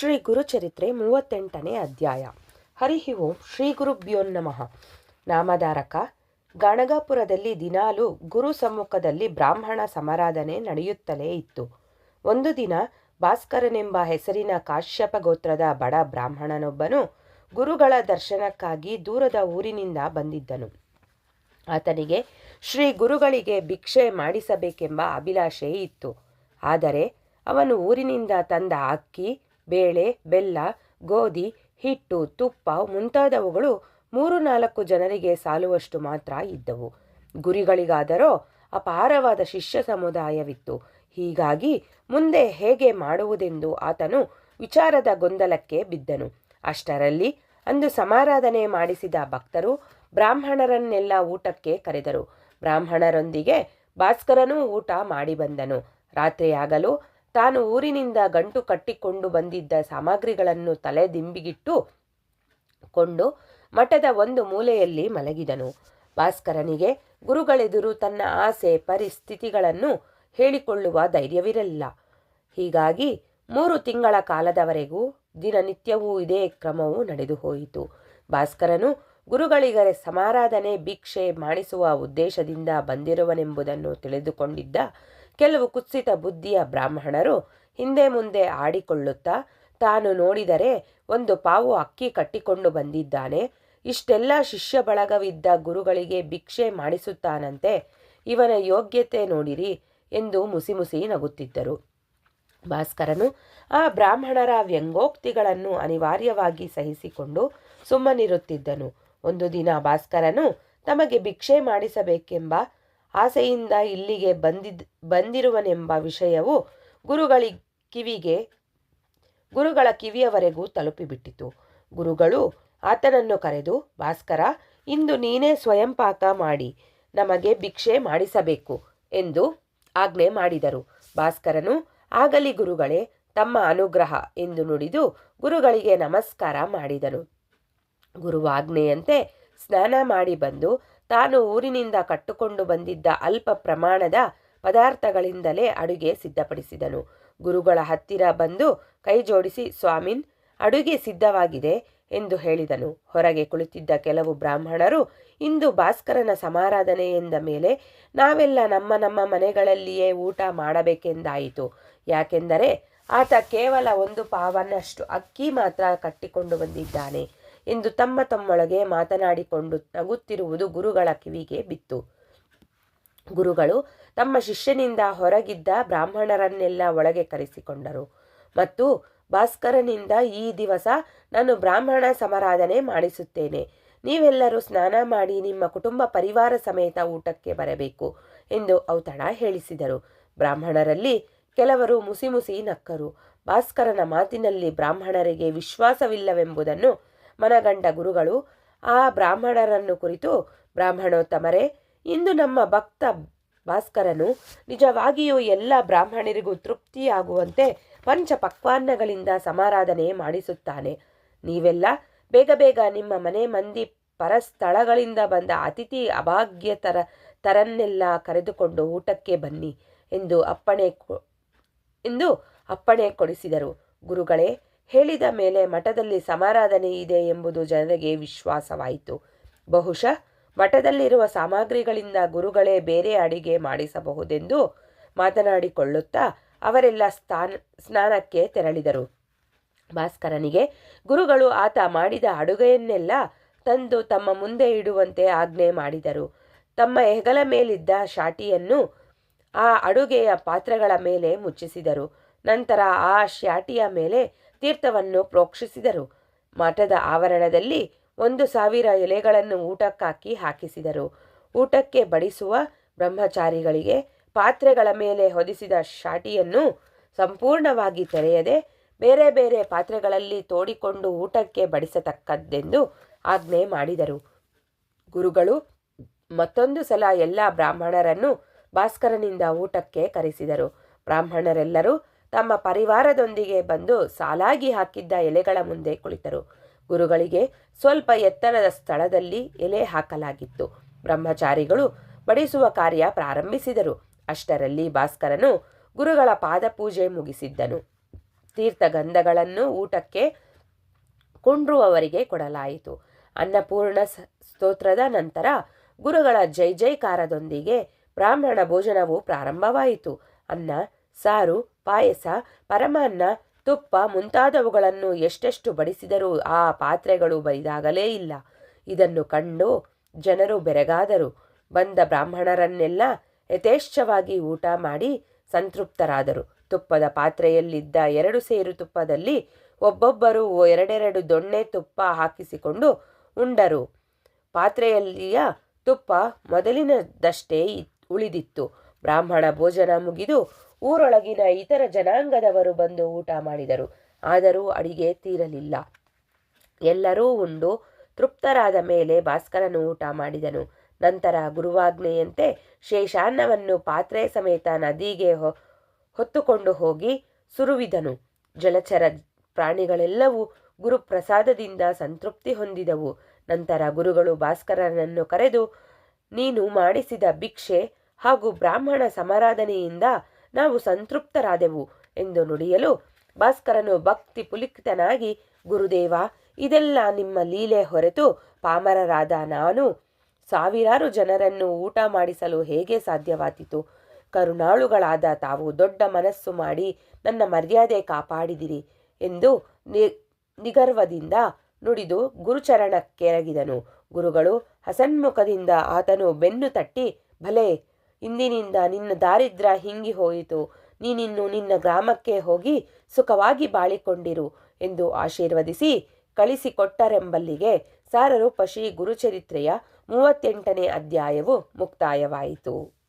ಶ್ರೀ ಗುರುಚರಿತ್ರೆ ಮೂವತ್ತೆಂಟನೇ ಅಧ್ಯಾಯ. ಹರಿಹಿ ಓಂ ಶ್ರೀ ಗುರುಭ್ಯೋ ನಮಃ. ನಾಮಧಾರಕ, ಗಣಗಾಪುರದಲ್ಲಿ ದಿನಾಲು ಗುರು ಸಮ್ಮುಖದಲ್ಲಿ ಬ್ರಾಹ್ಮಣ ಸಮಾರಾಧನೆ ನಡೆಯುತ್ತಲೇ ಇತ್ತು. ಒಂದು ದಿನ ಭಾಸ್ಕರನೆಂಬ ಹೆಸರಿನ ಕಾಶ್ಯಪ ಗೋತ್ರದ ಬಡ ಬ್ರಾಹ್ಮಣನೊಬ್ಬನು ಗುರುಗಳ ದರ್ಶನಕ್ಕಾಗಿ ದೂರದ ಊರಿನಿಂದ ಬಂದಿದ್ದನು. ಆತನಿಗೆ ಶ್ರೀ ಗುರುಗಳಿಗೆ ಭಿಕ್ಷೆ ಮಾಡಿಸಬೇಕೆಂಬ ಅಭಿಲಾಷೆ ಇತ್ತು. ಆದರೆ ಅವನು ಊರಿನಿಂದ ತಂದ ಅಕ್ಕಿ ಬೇಳೆ, ಬೆಲ್ಲ, ಗೋಧಿ, ಹಿಟ್ಟು, ತುಪ್ಪ ಮುಂತಾದವುಗಳು ಮೂರು ನಾಲ್ಕು ಜನರಿಗೆ ಸಾಲುವಷ್ಟು ಮಾತ್ರ ಇದ್ದವು. ಗುರಿಗಳಿಗಾದರೋ ಅಪಾರವಾದ ಶಿಷ್ಯ ಸಮುದಾಯವಿತ್ತು. ಹೀಗಾಗಿ ಮುಂದೆ ಹೇಗೆ ಮಾಡುವುದೆಂದು ಆತನು ವಿಚಾರದ ಗೊಂದಲಕ್ಕೆ ಬಿದ್ದನು. ಅಷ್ಟರಲ್ಲಿ ಅಂದು ಸಮಾರಾಧನೆ ಮಾಡಿಸಿದ ಭಕ್ತರು ಬ್ರಾಹ್ಮಣರನ್ನೆಲ್ಲ ಊಟಕ್ಕೆ ಕರೆದರು. ಬ್ರಾಹ್ಮಣರೊಂದಿಗೆ ಭಾಸ್ಕರನೂ ಊಟ ಮಾಡಿ ಬಂದನು. ರಾತ್ರಿಯಾಗಲು ತಾನು ಊರಿನಿಂದ ಗಂಟು ಕಟ್ಟಿಕೊಂಡು ಬಂದಿದ್ದ ಸಾಮಗ್ರಿಗಳನ್ನು ತಲೆ ದಿಂಬಿಗಿಟ್ಟು ಕೊಂಡು ಮಠದ ಒಂದು ಮೂಲೆಯಲ್ಲಿ ಮಲಗಿದನು. ಭಾಸ್ಕರನಿಗೆ, ಗುರುಗಳೆದುರು ತನ್ನ ಆಸೆ, ಪರಿಸ್ಥಿತಿಗಳನ್ನು ಹೇಳಿಕೊಳ್ಳುವ ಧೈರ್ಯವಿರಲಿಲ್ಲ. ಹೀಗಾಗಿ ಮೂರು ತಿಂಗಳ ಕಾಲದವರೆಗೂ ದಿನನಿತ್ಯವೂ ಇದೇ ಕ್ರಮವು ನಡೆದು ಹೋಯಿತು. ಭಾಸ್ಕರನು ಗುರುಗಳಿಗರೆ ಸಮಾರಾಧನೆ, ಭಿಕ್ಷೆ ಮಾಡಿಸುವ ಉದ್ದೇಶದಿಂದ ಬಂದಿರುವನೆಂಬುದನ್ನು ತಿಳಿದುಕೊಂಡಿದ್ದ ಕೆಲವು ಕುತ್ಸಿತ ಬುದ್ಧಿಯ ಬ್ರಾಹ್ಮಣರು ಹಿಂದೆ ಮುಂದೆ ಆಡಿಕೊಳ್ಳುತ್ತಾ ತಾನು ನೋಡಿದರೆ ಒಂದು ಪಾವು ಅಕ್ಕಿ ಕಟ್ಟಿಕೊಂಡು ಬಂದಿದ್ದಾನೆ. ಇಷ್ಟೆಲ್ಲ ಶಿಷ್ಯ ಬಳಗವಿದ್ದ ಗುರುಗಳಿಗೆ ಭಿಕ್ಷೆ ಮಾಡಿಸುತ್ತಾನಂತೆ, ಇವನ ಯೋಗ್ಯತೆ ನೋಡಿರಿ ಎಂದು ಮುಸಿಮುಸಿ ನಗುತ್ತಿದ್ದರು. ಭಾಸ್ಕರನು ಆ ಬ್ರಾಹ್ಮಣರ ವ್ಯಂಗೋಕ್ತಿಗಳನ್ನು ಅನಿವಾರ್ಯವಾಗಿ ಸಹಿಸಿಕೊಂಡು ಸುಮ್ಮನಿರುತ್ತಿದ್ದನು. ಒಂದು ದಿನ ಭಾಸ್ಕರನು, ತಮಗೆ ಭಿಕ್ಷೆ ಮಾಡಿಸಬೇಕೆಂಬ ಆಸೆಯಿಂದ ಇಲ್ಲಿಗೆ ಬಂದಿದ್, ಬಂದಿರುವನೆಂಬ ವಿಷಯವು ಗುರುಗಳಿ ಕಿವಿಗೆ, ಗುರುಗಳ ಕಿವಿಯವರೆಗೂ ತಲುಪಿಬಿಟ್ಟಿತು. ಗುರುಗಳು ಆತನನ್ನು ಕರೆದು, ಭಾಸ್ಕರ, ಇಂದು ನೀನೇ ಸ್ವಯಂ ಪಾಕ ಮಾಡಿ, ನಮಗೆ ಭಿಕ್ಷೆ ಮಾಡಿಸಬೇಕು ಎಂದು ಆಜ್ಞೆ ಮಾಡಿದರು. ಭಾಸ್ಕರನು, ಆಗಲಿ ಗುರುಗಳೇ, ತಮ್ಮ ಅನುಗ್ರಹ ಎಂದು ನುಡಿದು ಗುರುಗಳಿಗೆ ನಮಸ್ಕಾರ ಮಾಡಿದನು. ಗುರುವಾಜ್ಞೆಯಂತೆ ಸ್ನಾನ ಮಾಡಿ ಬಂದು ತಾನು ಊರಿನಿಂದ ಕಟ್ಟುಕೊಂಡು ಬಂದಿದ್ದ ಅಲ್ಪ ಪ್ರಮಾಣದ ಪದಾರ್ಥಗಳಿಂದಲೇ ಅಡುಗೆ ಸಿದ್ಧಪಡಿಸಿದನು. ಗುರುಗಳ ಹತ್ತಿರ ಬಂದು ಕೈ ಜೋಡಿಸಿ, ಸ್ವಾಮಿನ್, ಅಡುಗೆ ಸಿದ್ಧವಾಗಿದೆ ಎಂದು ಹೇಳಿದನು. ಹೊರಗೆ ಕುಳಿತಿದ್ದ ಕೆಲವು ಬ್ರಾಹ್ಮಣರು, ಇಂದು ಭಾಸ್ಕರನ ಸಮಾರಾಧನೆ ಎಂದ ಮೇಲೆ ನಾವೆಲ್ಲ ನಮ್ಮ ನಮ್ಮ ಮನೆಗಳಲ್ಲಿಯೇ ಊಟ ಮಾಡಬೇಕೆಂದಾಯಿತು. ಯಾಕೆಂದರೆ ಆತ ಕೇವಲ ಒಂದು ಪಾವನ್ನಷ್ಟು ಅಕ್ಕಿ ಮಾತ್ರ ಕಟ್ಟಿಕೊಂಡು ಬಂದಿದ್ದಾನೆ. ಎಂದು ತಮ್ಮ ತಮ್ಮೊಳಗೆ ಮಾತನಾಡಿಕೊಂಡು ನಗುತ್ತಿರುವುದು ಗುರುಗಳ ಕಿವಿಗೆ ಬಿತ್ತು. ಗುರುಗಳು ತಮ್ಮ ಶಿಷ್ಯನಿಂದ ಹೊರಗಿದ್ದ ಬ್ರಾಹ್ಮಣರನ್ನೆಲ್ಲ ಒಳಗೆ ಕರೆಸಿಕೊಂಡರು. ಮತ್ತು ಭಾಸ್ಕರನಿಂದ ಈ ದಿವಸ ನಾನು ಬ್ರಾಹ್ಮಣ ಸಮಾರಾಧನೆ ಮಾಡಿಸುತ್ತೇನೆ. ನೀವೆಲ್ಲರೂ ಸ್ನಾನ ಮಾಡಿ ನಿಮ್ಮ ಕುಟುಂಬ ಪರಿವಾರ ಸಮೇತ ಊಟಕ್ಕೆ ಬರಬೇಕು ಎಂದು ಔತಣ ಹೇಳಿಸಿದರು. ಬ್ರಾಹ್ಮಣರಲ್ಲಿ ಕೆಲವರು ಮುಸಿಮುಸಿ ಮುಸಿ ನಕ್ಕರು. ಭಾಸ್ಕರನ ಮಾತಿನಲ್ಲಿ ಬ್ರಾಹ್ಮಣರಿಗೆ ವಿಶ್ವಾಸವಿಲ್ಲವೆಂಬುದನ್ನು ಮನಗಂಡ ಗುರುಗಳು, ಆ ಬ್ರಾಹ್ಮಣರನ್ನು ಕುರಿತು ಬ್ರಾಹ್ಮಣೋತ್ತಮರೇ, ಇಂದು ನಮ್ಮ ಭಕ್ತ ಭಾಸ್ಕರನು ನಿಜವಾಗಿಯೂ ಎಲ್ಲ ಬ್ರಾಹ್ಮಣರಿಗೂ ತೃಪ್ತಿಯಾಗುವಂತೆ ಪಂಚ ಪಕ್ವಾನ್ನಗಳಿಂದ ಸಮಾರಾಧನೆ ಮಾಡಿಸುತ್ತಾನೆ. ನೀವೆಲ್ಲ ಬೇಗ ಬೇಗ ನಿಮ್ಮ ಮನೆ ಮಂದಿ ಪರಸ್ಥಳಗಳಿಂದ ಬಂದ ಅತಿಥಿ ಅಭಾಗ್ಯತರ ತರನ್ನೆಲ್ಲ ಕರೆದುಕೊಂಡು ಊಟಕ್ಕೆ ಬನ್ನಿ ಎಂದು ಅಪ್ಪಣೆ ಎಂದು ಅಪ್ಪಣೆ ಕೊಡಿಸಿದರು. ಗುರುಗಳೇ ಹೇಳಿದ ಮೇಲೆ ಮಠದಲ್ಲಿ ಸಮಾರಾಧನೆ ಇದೆ ಎಂಬುದು ಜನರಿಗೆ ವಿಶ್ವಾಸವಾಯಿತು. ಬಹುಶಃ ಮಠದಲ್ಲಿರುವ ಸಾಮಗ್ರಿಗಳಿಂದ ಗುರುಗಳೇ ಬೇರೆ ಅಡಿಗೆ ಮಾಡಿಸಬಹುದೆಂದು ಮಾತನಾಡಿಕೊಳ್ಳುತ್ತಾ ಅವರೆಲ್ಲ ಸ್ಥಾನ, ಸ್ನಾನಕ್ಕೆ ತೆರಳಿದರು. ಭಾಸ್ಕರನಿಗೆ, ಗುರುಗಳು ಆತ ಮಾಡಿದ ಅಡುಗೆಯನ್ನೆಲ್ಲ ತಂದು ತಮ್ಮ ಮುಂದೆ ಇಡುವಂತೆ ಆಜ್ಞೆ ಮಾಡಿದರು. ತಮ್ಮ ಹೆಗಲ ಮೇಲಿದ್ದ ಶಾಟಿಯನ್ನು ಆ ಅಡುಗೆಯ ಪಾತ್ರೆಗಳ ಮೇಲೆ ಮುಚ್ಚಿಸಿದರು. ನಂತರ ಆ ಶಾಟಿಯ ಮೇಲೆ ತೀರ್ಥವನ್ನು ಪ್ರೋಕ್ಷಿಸಿದರು. ಮಠದ ಆವರಣದಲ್ಲಿ ಒಂದು ಸಾವಿರ ಎಲೆಗಳನ್ನು ಊಟಕ್ಕಾಕಿ ಹಾಕಿಸಿದರು. ಊಟಕ್ಕೆ ಬಡಿಸುವ ಬ್ರಹ್ಮಚಾರಿಗಳಿಗೆ ಪಾತ್ರೆಗಳ ಮೇಲೆ ಹೊದಿಸಿದ ಶಾಟಿಯನ್ನು ಸಂಪೂರ್ಣವಾಗಿ ತೆರೆಯದೆ ಬೇರೆ ಬೇರೆ ಪಾತ್ರೆಗಳಲ್ಲಿ ತೋಡಿಕೊಂಡು ಊಟಕ್ಕೆ ಬಡಿಸತಕ್ಕದ್ದೆಂದು ಆಜ್ಞೆ ಮಾಡಿದರು. ಗುರುಗಳು ಮತ್ತೊಂದು ಸಲ ಎಲ್ಲ ಬ್ರಾಹ್ಮಣರನ್ನು ಭಾಸ್ಕರನಿಂದ ಊಟಕ್ಕೆ ಕರೆಸಿದರು. ಬ್ರಾಹ್ಮಣರೆಲ್ಲರೂ ತಮ್ಮ ಪರಿವಾರದೊಂದಿಗೆ ಬಂದು ಸಾಲಾಗಿ ಹಾಕಿದ್ದ ಎಲೆಗಳ ಮುಂದೆ ಕುಳಿತರು. ಗುರುಗಳಿಗೆ ಸ್ವಲ್ಪ ಎತ್ತರದ ಸ್ಥಳದಲ್ಲಿ ಎಲೆ ಹಾಕಲಾಗಿತ್ತು. ಬ್ರಹ್ಮಚಾರಿಗಳು ಬಡಿಸುವ ಕಾರ್ಯ ಪ್ರಾರಂಭಿಸಿದರು. ಅಷ್ಟರಲ್ಲಿ ಭಾಸ್ಕರನು ಗುರುಗಳ ಪಾದಪೂಜೆ ಮುಗಿಸಿದ್ದನು. ತೀರ್ಥಗಂಧಗಳನ್ನು ಊಟಕ್ಕೆ ಕುಂಡ್ರುವವರಿಗೆ ಕೊಡಲಾಯಿತು. ಅನ್ನಪೂರ್ಣ ಸ್ತೋತ್ರದ ನಂತರ ಗುರುಗಳ ಜೈ ಜೈಕಾರದೊಂದಿಗೆ ಬ್ರಾಹ್ಮಣ ಭೋಜನವು ಪ್ರಾರಂಭವಾಯಿತು. ಅನ್ನ ಸಾರು, ಪಾಯಸ, ಪರಮಾನ್ನ, ತುಪ್ಪ ಮುಂತಾದವುಗಳನ್ನು ಎಷ್ಟೆಷ್ಟು ಬಡಿಸಿದರೂ ಆ ಪಾತ್ರೆಗಳು ಬರಿದಾಗಲೇ ಇಲ್ಲ. ಇದನ್ನು ಕಂಡು ಜನರು ಬೆರಗಾದರು. ಬಂದ ಬ್ರಾಹ್ಮಣರನ್ನೆಲ್ಲ ಯಥೇಚ್ಛವಾಗಿ ಊಟ ಮಾಡಿ ಸಂತೃಪ್ತರಾದರು. ತುಪ್ಪದ ಪಾತ್ರೆಯಲ್ಲಿದ್ದ ಎರಡು ಸೇರು ತುಪ್ಪದಲ್ಲಿ ಒಬ್ಬೊಬ್ಬರು ಎರಡೆರಡು ದೊಣ್ಣೆ ತುಪ್ಪ ಹಾಕಿಸಿಕೊಂಡು ಉಂಡರು. ಪಾತ್ರೆಯಲ್ಲಿಯ ತುಪ್ಪ ಮೊದಲಿನದಷ್ಟೇ ಉಳಿದಿತ್ತು. ಬ್ರಾಹ್ಮಣ ಭೋಜನ ಮುಗಿದು ಊರೊಳಗಿನ ಇತರ ಜನಾಂಗದವರು ಬಂದು ಊಟ ಮಾಡಿದರು. ಆದರೂ ಅಡಿಗೆ ತೀರಲಿಲ್ಲ. ಎಲ್ಲರೂ ಉಂಡು ತೃಪ್ತರಾದ ಮೇಲೆ ಭಾಸ್ಕರನು ಊಟ ಮಾಡಿದನು. ನಂತರ ಗುರುವಾಜ್ಞೆಯಂತೆ ಶೇಷಾನ್ನವನ್ನು ಪಾತ್ರೆ ಸಮೇತ ನದಿಗೆ ಹೊತ್ತುಕೊಂಡು ಹೋಗಿ ಸುರುವಿದನು. ಜಲಚರ ಪ್ರಾಣಿಗಳೆಲ್ಲವೂ ಗುರುಪ್ರಸಾದದಿಂದ ಸಂತೃಪ್ತಿ ಹೊಂದಿದವು. ನಂತರ ಗುರುಗಳು ಭಾಸ್ಕರನನ್ನು ಕರೆದು, ನೀನು ಮಾಡಿಸಿದ ಭಿಕ್ಷೆ ಹಾಗೂ ಬ್ರಾಹ್ಮಣ ಸಮಾರಾಧನೆಯಿಂದ ನಾವು ಸಂತೃಪ್ತರಾದೆವು ಎಂದು ನುಡಿಯಲು ಭಾಸ್ಕರನು ಭಕ್ತಿ ಪುಲಿಕ್ತನಾಗಿ, ಗುರುದೇವ, ಇದೆಲ್ಲ ನಿಮ್ಮ ಲೀಲೆ ಹೊರತು ಪಾಮರರಾದ ನಾನು ಸಾವಿರಾರು ಜನರನ್ನು ಊಟ ಮಾಡಿಸಲು ಹೇಗೆ ಸಾಧ್ಯವಾದೀತು? ಕರುಣಾಳುಗಳಾದ ತಾವು ದೊಡ್ಡ ಮನಸ್ಸು ಮಾಡಿ ನನ್ನ ಮರ್ಯಾದೆ ಕಾಪಾಡಿದಿರಿ ಎಂದು ನಿ, ನಿಗರ್ವದಿಂದ ನುಡಿದು ಗುರುಚರಣಕ್ಕೆರಗಿದನು. ಗುರುಗಳು ಹಸನ್ಮುಖದಿಂದ ಆತನು ಬೆನ್ನು ತಟ್ಟಿ, ಭಲೆ ಇಂದಿನಿಂದ ನಿನ್ನ ದಾರಿದ್ರ ಹಿಂಗಿ ಹೋಯಿತು. ನೀನಿನ್ನು ನಿನ್ನ ಗ್ರಾಮಕ್ಕೆ ಹೋಗಿ ಸುಖವಾಗಿ ಬಾಳಿಕೊಂಡಿರು ಎಂದು ಆಶೀರ್ವದಿಸಿ ಕಳಿಸಿಕೊಟ್ಟರೆಂಬಲ್ಲಿಗೆ ಸಾರರೂಪಶಿ ಗುರುಚರಿತ್ರೆಯ ಮೂವತ್ತೆಂಟನೇ ಅಧ್ಯಾಯವು ಮುಕ್ತಾಯವಾಯಿತು.